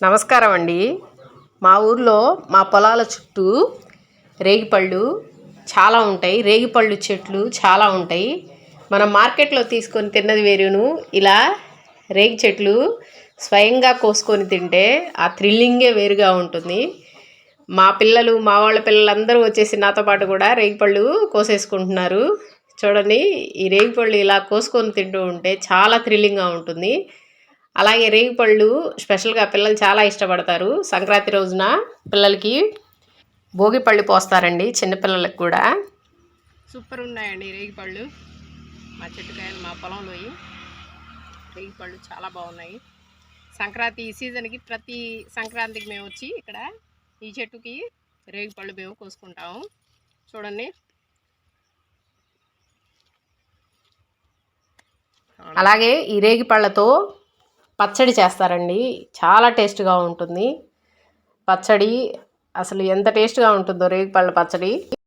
నమస్కారం అండి మా ఊర్లో మా పొలాల చుట్టూ రేగిపళ్ళు చాలా ఉంటాయి. రేగిపళ్ళు చెట్లు చాలా ఉంటాయి. మనం మార్కెట్లో తీసుకొని తిన్నది వేరును ఇలా రేగి చెట్లు స్వయంగా కోసుకొని తింటే ఆ థ్రిల్లింగే వేరుగా ఉంటుంది. మా పిల్లలు మా వాళ్ళ పిల్లలందరూ వచ్చేసి నాతో పాటు కూడా రేగిపళ్ళు కోసేసుకుంటున్నారు. చూడండి ఈ రేగిపళ్ళు ఇలా కోసుకొని తింటూ ఉంటే చాలా థ్రిల్లింగ్గా ఉంటుంది. అలాగే రేగిపళ్ళు స్పెషల్గా పిల్లలు చాలా ఇష్టపడతారు. సంక్రాంతి రోజున పిల్లలకి భోగి పళ్ళు పోస్తారండి చిన్నపిల్లలకు కూడా. సూపర్ ఉన్నాయండి రేగిపళ్ళు మా చెట్టుకాయలు మా పొలంలో రేగిపళ్ళు చాలా బాగున్నాయి. సంక్రాంతి ఈ సీజన్కి ప్రతి సంక్రాంతికి మేము వచ్చి ఇక్కడ ఈ చెట్టుకి రేగిపళ్ళు మేము కోసుకుంటాము. చూడండి. అలాగే ఈ రేగి పళ్ళతో పచ్చడి చేస్తారండి. చాలా టేస్ట్గా ఉంటుంది. పచ్చడి అసలు ఎంత టేస్ట్గా ఉంటుందో రేగిపళ్ళ పచ్చడి.